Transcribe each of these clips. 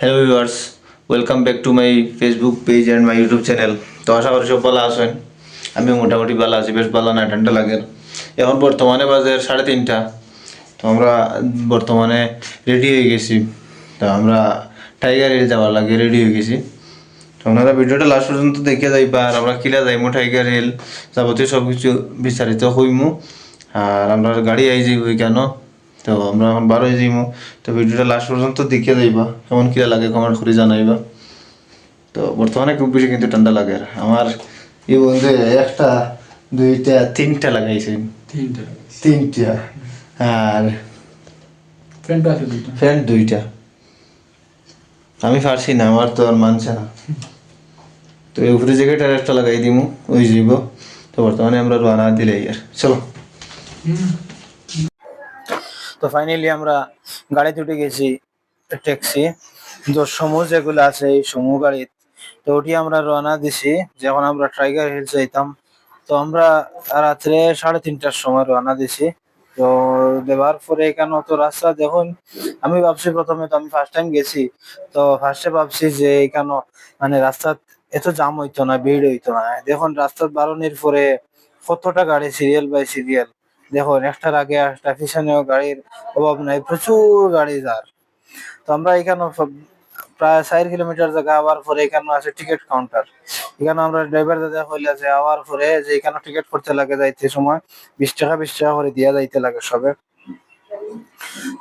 Hello viewers welcome back to my Facebook page and my YouTube channel তো আশা করি সব ভালো আছেন। আমি মোটামুটি ভালো আছি, বেশ ভালো না, ঠান্ডা লাগে। এখন বর্তমানে বাজে সাড়ে তিনটা। তো আমরা বর্তমানে রেডি হয়ে গেছি। তো আমরা টাইগার হিল যাওয়ার লাগে রেডি হয়ে গেছি। তো আপনারা ভিডিওটা লাস্ট পর্যন্ত দেখে যাইবা, আর আমরা কিলা যাইমু টাইগার হিল যাবতীয় সব কিছু বিস্তারিত হইমু। আর আমরা গাড়ি আই যাইব কেন? তো আমরা এখন বারো যাইমু। তো ভিডিওটা লাস্ট পর্যন্ত দেখে যাইবা কেমন কিলা লাগে কমেন্ট করে জানাইবা। তো বর্তমানে খুব বেশি কিন্তু ঠান্ডা লাগে আর। আমার এই বন্ধু একটা দুইটা তিনটা লাগাইছে। তিনটা তিনটা। আর ফ্রেন্ড দুইটা। আমি পারছি না আমার তো আর মানছে না। তো এই উপরে জ্যাকেট আর একটা লাগাই দিমু ওই যাইব। তো বর্তমানে আমরা রানা দিলে আর। চলো। তো ফাইনালি আমরা গাড়িতে উঠে গেছি ট্যাক্সি তো সমূহ যেগুলো আছে, এই সমূহ গাড়ি, তো ওটি আমরা রওনা দিছি, যখন আমরা টাইগার হিলস যাইতাম, তো আমরা রাত্রে সাড়ে তিনটার সময় রওনা দিছি, তো দেওয়ার পরে এখানে তো রাস্তা দেখুন, আমি ভাবছি প্রথমে তো আমি ফার্স্ট টাইম গেছি, তো ফার্স্টে ভাবছি যে এখানে মানে রাস্তা এত জাম হইতো না, ভিড় হইতো না। দেখুন রাস্তার বারণের পরে কতটা গাড়ি সিরিয়াল বাই সিরিয়াল দেখুন একটার আগে একটা পিছনেও গাড়ির অভাব নাই, প্রচুর গাড়ি যার। তো আমরা এখানে প্রায় চার কিলোমিটার জায়গা আবার পরে এখানে আছে টিকিট কাউন্টার। এখানে আমরা ড্রাইভার দাদা হইলে যে আবার পরে যে এখানে টিকিট করতে লাগে যাইতে সময়, বিশ টাকা বিশ টাকা করে দিয়া যাইতে লাগে সবে।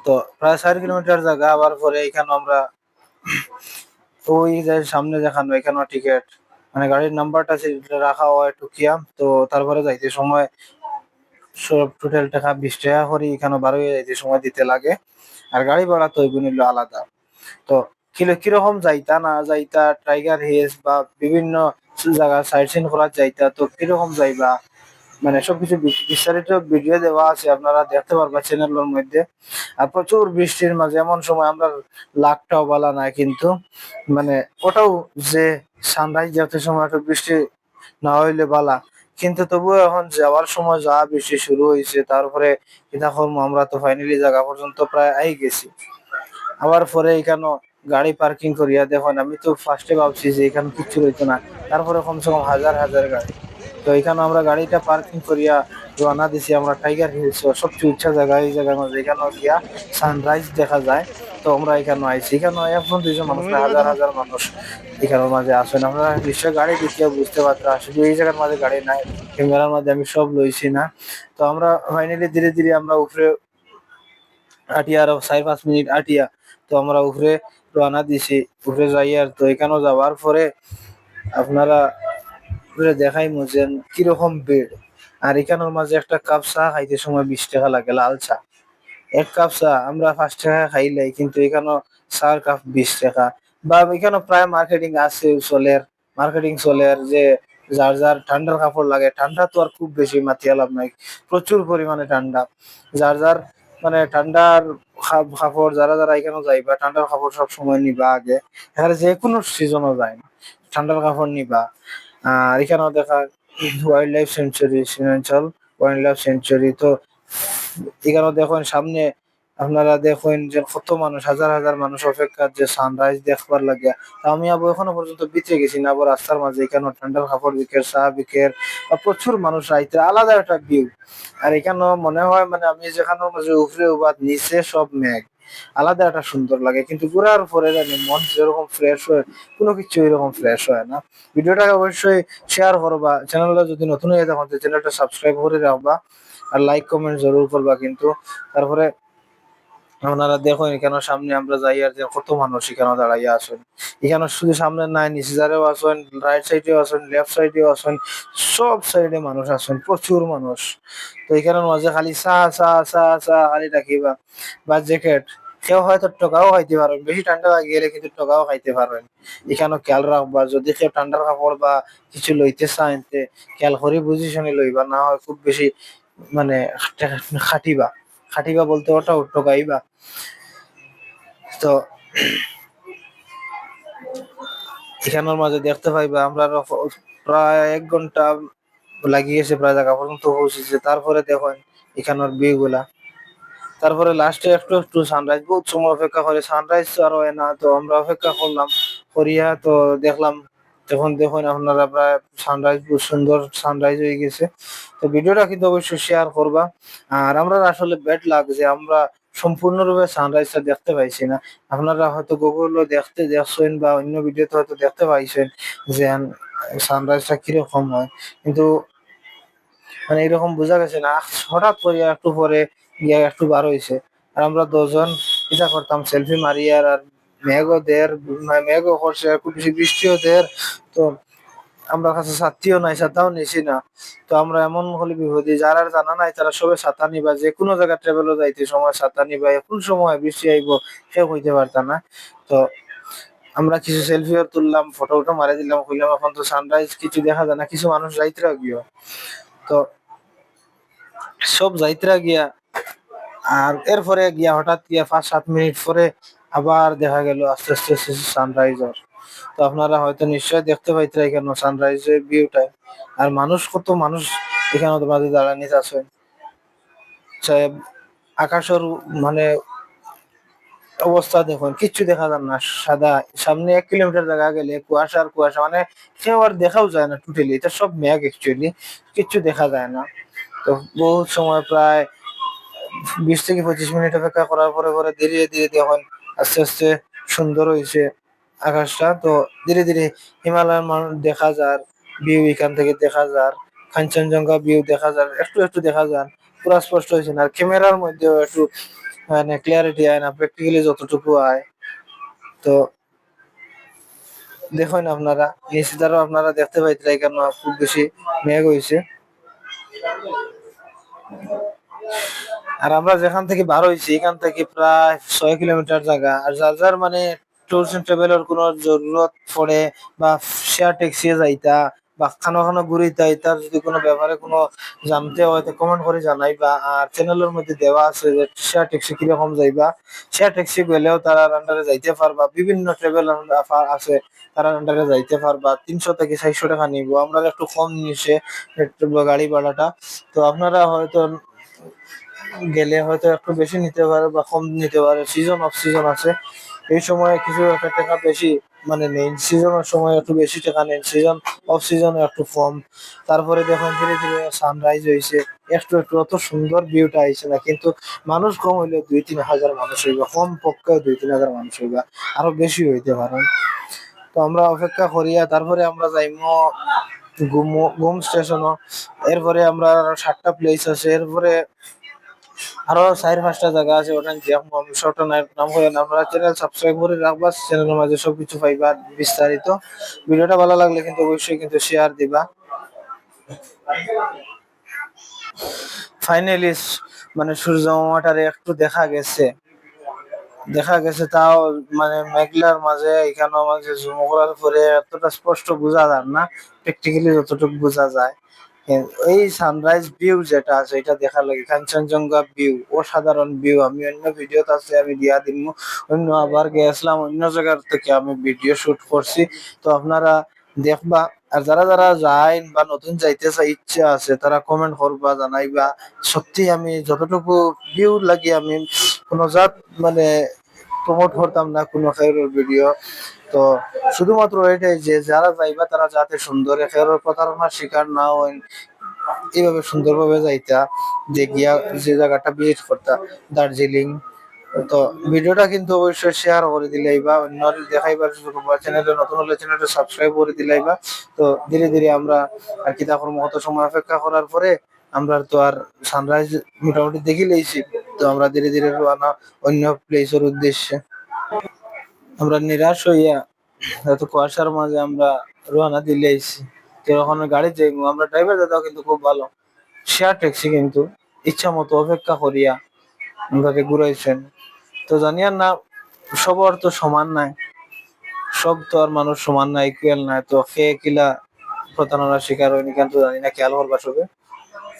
তো প্রায় চার কিলোমিটার জায়গা আবার পরে এখানে আমরা ওই যে সামনে দেখানো এখানে টিকিট মানে গাড়ির নাম্বারটা রাখা হয় টুকিয়া। তো তারপরে যাইতে সময় সব টোটাল টাকা বিশ টাকা করে এখানে বারো যাইতে সময় দিতে লাগে। আর গাড়ি ভাড়া তো হলো আলাদা। তো কিলো কীরকম যাইতা, না যাইতা টাইগার হিলস বা বিভিন্ন জায়গা সাইট সিন করার যাইতা, তো কীরকম যাইবা? মানে সবকিছু বিস্তারিত ভিডিও দেওয়া আছে, আপনারা দেখতে পারবা চ্যানেলের মধ্যে। আর প্রচুর বৃষ্টির মাঝে, এমন সময় আমরা লাখটাও বলা নাই কিন্তু। মানে ওটাও যে সানরাইজ যাতে সময় একটা বৃষ্টি না হইলে বালা কিন্তু তবুও এখন যাওয়ার সময় যা বেশি শুরু হয়েছে, তারপরে এখন আমরা তো ফাইনালি জায়গা পর্যন্ত প্রায় আই গেছি। আবার পরে এখানে গাড়ি পার্কিং করিয়া দেখুন, আমি তো ফার্স্টে ভাবছি যে এখানে কিচ্ছু রইতো না। তারপরে কমসে কম হাজার হাজার গাড়ি। তো এখানে আমরা গাড়িটা পার্কিং করিয়া রওনা দিছি, আমরা টাইগার হিলস সবচেয়ে উচ্চ জায়গা, এই জায়গার মধ্যে এখানে গিয়া সানরাইজ দেখা যায়। তো আমরা এখানে আইছি। এখানে এখন দুইজন মানুষ না হাজার হাজার মানুষ এখানের মাঝে আসেন। আপনারা নিশ্চয় গাড়ি দেখিয়া বুঝতে পারতেন শুধু এই জায়গার মাঝে গাড়ি নাই ক্যামেরার মাঝে আমি সব লইছি না। তো আমরা ফাইনালি ধীরে ধীরে আমরা উপরে আটিয়া আরও চার পাঁচ মিনিট আটিয়া তো আমরা উপরে রওনা দিছি। উপরে যাই আর তো এখানেও যাওয়ার পরে আপনারা উপরে দেখাই মুজেন কীরকম ভিড়। আর এখানের মাঝে একটা কাপ চা খাইতে সময় বিশ টাকা লাগে লাল চা। এক কাপ চা, আমরা পাঁচ টাকা খাইলাই কিন্তু এখানে চার কাপ বিশ টাকা। বা এখানে প্রায় মার্কেটিং আছে চলের মার্কেটিং চলের যে যার যার ঠান্ডার কাপড় লাগে ঠান্ডা তো আর খুব বেশি মাতিয়া লাভ নাই প্রচুর পরিমাণে ঠান্ডা যার যার মানে ঠান্ডার কাপড় যারা যারা এখানে যাইবা ঠান্ডার কাপড় সব সময় নিবা আগে, এখানে যে কোনো সিজনও যায় না ঠান্ডার কাপড় নিবা। আর এখানেও দেখা wildlife sanctuary Senchal wildlife sanctuary তো এখানেও দেখুন সামনে আপনারা দেখুন যে কত মানুষ, হাজার হাজার মানুষ অপেক্ষা যে সানরাইজ দেখবার লাগে আমি আবার এখনও পর্যন্ত বিতে গেছি না আবার রাস্তার মাঝে। এখানে ঠান্ডার কাপড় বিকের, চা বিকের প্রচুর মানুষ আইতে আলাদা একটা ভিউ আর এখানে মনে হয় মানে আমি যেখানে মাঝে উপরে উবাদ, নিচে সব মেঘ। আলাদা একটা সুন্দর লাগে। কিন্তু ঘোরার পরে জানি মন যেরকম ফ্রেশ হয়, কোনো কিছু এরকম ফ্রেশ হয় না। ভিডিওটা অবশ্যই শেয়ার করবা। চ্যানেলটা যদি নতুন হয়ে থাকো চ্যানেলটা সাবস্ক্রাইব করে রাখবা। আর লাইক কমেন্ট জরুর করবা কিন্তু। তারপরে আপনারা দেখুন এখানে সামনে আমরা যাই আর কত মানুষ এখানে দাঁড়াইয়া আছেন। এখানে শুধু সামনে নাই, নিচে যারেও আছেন রাইট সাইডেও আছেন লেফট সাইডেও আছেন, সব সাইডে মানুষ আছেন, প্রচুর মানুষ। তো এখানের মাঝে খালি চা চা চা চা, খালি রাখিবা বা জ্যাকেট কেউ হয়তো টকাও খাইতে পারবেন বেশি ঠান্ডা লাগে গেলে কিন্তু টকাও খাইতে পারবেন এখানে খেয়াল রাখবা, যদি কেউ ঠান্ডার কাপড় বা কিছু লইতে তে খেয়াল করে বুঝি শুনে লইবা, না হয় খুব বেশি মানে খাটিবা খাটিবা বলতে ওটাও টকাইবা তো এখানের মাঝে দেখতে পাইবা আমরা প্রায় এক ঘণ্টা লাগিয়েছে প্রায় জায়গা পর্যন্ত পৌঁছেছে। তারপরে দেখুন এখানের বিয়ে গুলা তারপরে লাস্টে একটু একটু সানরাইজ বহুত সময় অপেক্ষা করে। সানরাইজ আর হয় না, তো আমরা অপেক্ষা করলাম। করিয়া তো দেখলাম তখন দেখুন, আপনারা প্রায় সানরাইজ খুব সুন্দর সানরাইজ হয়ে গেছে। তো ভিডিওটা কিন্তু অবশ্যই শেয়ার করবা। আর আমরা আসলে ব্যাড লাগছে আমরা সম্পূর্ণরূপে সানরাইজটা দেখতে পাইছি না। আপনারা হয়তো গুগলও দেখতে দেখছেন বা অন্য ভিডিওতে হয়তো দেখতে পাইছেন যে সানরাইজটা কীরকম হয়। কিন্তু মানে এরকম বোঝা গেছে না। হঠাৎ করে একটু পরে গিয়া একটু বার হইছে। আর আমরা দুজন ইটা করতাম সেলফি মারি আর আর মেঘও দের মানে মেঘও করছে খুব বেশি বৃষ্টিও দের তো আমরা কাছে ছাত্রীও নাই, ছাতাও নিছি না। তো আমরা এমন হলে বিপদে, যারা জানা নাই, তারা সবে ছাতা নিবা, যে কোনো জায়গা ট্রাভেলও যাইতে সময় ছাতা নিবা কোন সময় বৃষ্টি আইব, কেউ হইতে পারতাম না। তো আমরা কিছু সেলফিও তুললাম ফটো উটো মারি দিলাম, কইলাম, এখন তো সানরাইজ কিছু দেখা যায় না, কিছু মানুষ যাইতরা গিয়ে। তো সব যাইতরা গিয়া, আর এরপরে গিয়া হঠাৎ গিয়া পাঁচ সাত মিনিট পরে আবার দেখা গেল আস্তে আস্তে আস্তে সানরাইজ তো আপনারা হয়তো নিশ্চয় দেখতে পাইতরা এখানে সানরাইজের ভিউটা আর মানুষ কত মানুষ এখানে তোমাদের দাঁড়ানি আছে। সাহেব আকাশের মানে অবস্থা দেখুন, কিচ্ছু দেখা যায় না, সাদা। সামনে এক কিলোমিটার জায়গা গেলে কুয়াশা আর কুয়াশা মানে কেউ আর দেখাও যায় না টোটালি এটা সব মেঘ অ্যাকচুয়ালি কিচ্ছু দেখা যায় না। তো বহুত সময় প্রায় বিশ থেকে পঁচিশ মিনিট অপেক্ষা করার পরে পরে ধীরে ধীরে দেখুন আস্তে আস্তে সুন্দর হয়েছে আকাশটা। তো ধীরে ধীরে হিমালয়ের মানুষ দেখা যার ভিউ এখান থেকে দেখা যার, কাঞ্চনজঙ্ঘা ভিউ দেখা যার, একটু একটু দেখা যান। পুরা স্পষ্ট হয়েছে না। আর ক্যামেরার মধ্যেও একটু মানে ক্লিয়ারিটি আয় না প্র্যাকটিক্যালি যতটুকু আয়। তো দেখুন আপনারা নিচে দ্বারা আপনারা দেখতে পাইতে কেন খুব বেশি মেঘ হয়েছে। আর আমরা যেখান থেকে বার হয়েছি, এখান থেকে প্রায় ছয় কিলোমিটার জায়গা। আর যার যার মানে ট্যুরস এন্ড ট্রাভেলের কোনো জরুরত পড়ে বা শেয়ার ট্যাক্সি যাইতা বা খানো খানো ঘুরিতা তার যদি কোনো ব্যাপারে কোনো জানতে হয় তো কমেন্ট করে জানাইবা। আর চ্যানেলের মধ্যে দেওয়া আছে যে শেয়ার ট্যাক্সি কীরকম যাইবা। শেয়ার ট্যাক্সি গেলেও তারা আন্ডারে যাইতে পারবা। বিভিন্ন ট্রাভেল আছে, তারা আন্ডারে যাইতে পারবা। তিনশো থেকে চারশো টাকা নিব। আমরা একটু কম একটু গাড়ি ভাড়াটা। তো আপনারা হয়তো গেলে হয়তো একটু বেশি নিতে পারে বা কম নিতে পারে। সিজন অফ সিজন আছে। এই সময় কিছু একটা টাকা বেশি মানে নেই। সিজনের সময় একটু বেশি টাকা নেন সিজন অফ সিজনে একটু কম। তারপরে দেখুন ধীরে ধীরে সানরাইজ হয়েছে। একটু একটু অত সুন্দর ভিউটা আইছে না। কিন্তু মানুষ কম হইলে দুই তিন হাজার মানুষ হইবা। কম পক্ষে দুই তিন হাজার মানুষ হইবা। আরও বেশি হইতে পারে। তো আমরা অপেক্ষা করিয়া তারপরে আমরা যাইমো ঘুম ঘুম স্টেশনও এরপরে আমরা সাতটা প্লেস আছে। এরপরে আরও চার পাঁচটা জায়গা আছে, ওটা শর্ট নাম করে আমরা চ্যানেল সাবস্ক্রাইব করে রাখবা চ্যানেলের মাঝে সবকিছু পাইবা বিস্তারিত। ভিডিওটা ভালো লাগলে কিন্তু অবশ্যই কিন্তু শেয়ার দিবা। ফাইনালি মানে সূর্য মামাটারে একটু দেখা গেছে। দেখা গেছে তাও মানে মেঘলার মাঝে এখানে মাঝে জুম করার পরে এতটা স্পষ্ট বোঝা যায় না। প্র্যাকটিক্যালি যতটুকু বোঝা যায়। এই সানরাইজ ভিউ যেটা আছে, এটা দেখার লাগে। কাঞ্চনজঙ্ঘা ভিউ অসাধারণ ভিউ আমি অন্য ভিডিওতে আছে, আমি দিয়া দিব অন্য আবার গেছিলাম, অন্য জায়গার থেকে আমি ভিডিও শুট করছি। তো আপনারা দেখবা, আর যারা যারা যায় বা নতুন যাইতে চাই ইচ্ছা আছে, তারা কমেন্ট করবা, জানাইবা। সত্যি আমি যতটুকু ভিউ লাগে, আমি কোনো জাত মানে প্রমোট করতাম না কোনো ভিডিও তো শুধুমাত্র এটাই যে যারা যাইবা তারা যাতে সুন্দর খেয়ের প্রতারণার শিকার না হয়, এইভাবে সুন্দরভাবে যাইতা, যে গিয়া যে জায়গাটা ভিজিট করতা, দার্জিলিং। তো ভিডিওটা কিন্তু অবশ্যই শেয়ার করে দিলাইবা অন্য দেখাইবার চ্যানেলে নতুন হলে চ্যানেলটা সাবস্ক্রাইব করে দিলাইবা তো ধীরে ধীরে আমরা আর কি তখন মত সময় অপেক্ষা করার পরে আমরা তো আর সানরাইজ মোটামুটি দেখি লইছি। তো আমরা ধীরে ধীরে অন্য প্লেসের উদ্দেশ্যে। আমরা নিরাশ হইয়া এত কুয়াশার মাঝে আমরা রওনা দিলে আইছি তো এখন গাড়ি যাইবো আমরা ড্রাইভার দাদাও কিন্তু খুব ভালো। শেয়ার ট্যাক্সি কিন্তু ইচ্ছা মতো অপেক্ষা করিয়া আমাকে ঘুরাইছেন। তো জানিয়ার না, সবার তো সমান নাই। সব তো আর মানুষ সমান নাই ইকুয়াল নাই তো সে কিলা প্রতারণার শিকার হয়নি কিন্তু জানি না, খেয়াল করবা সবে।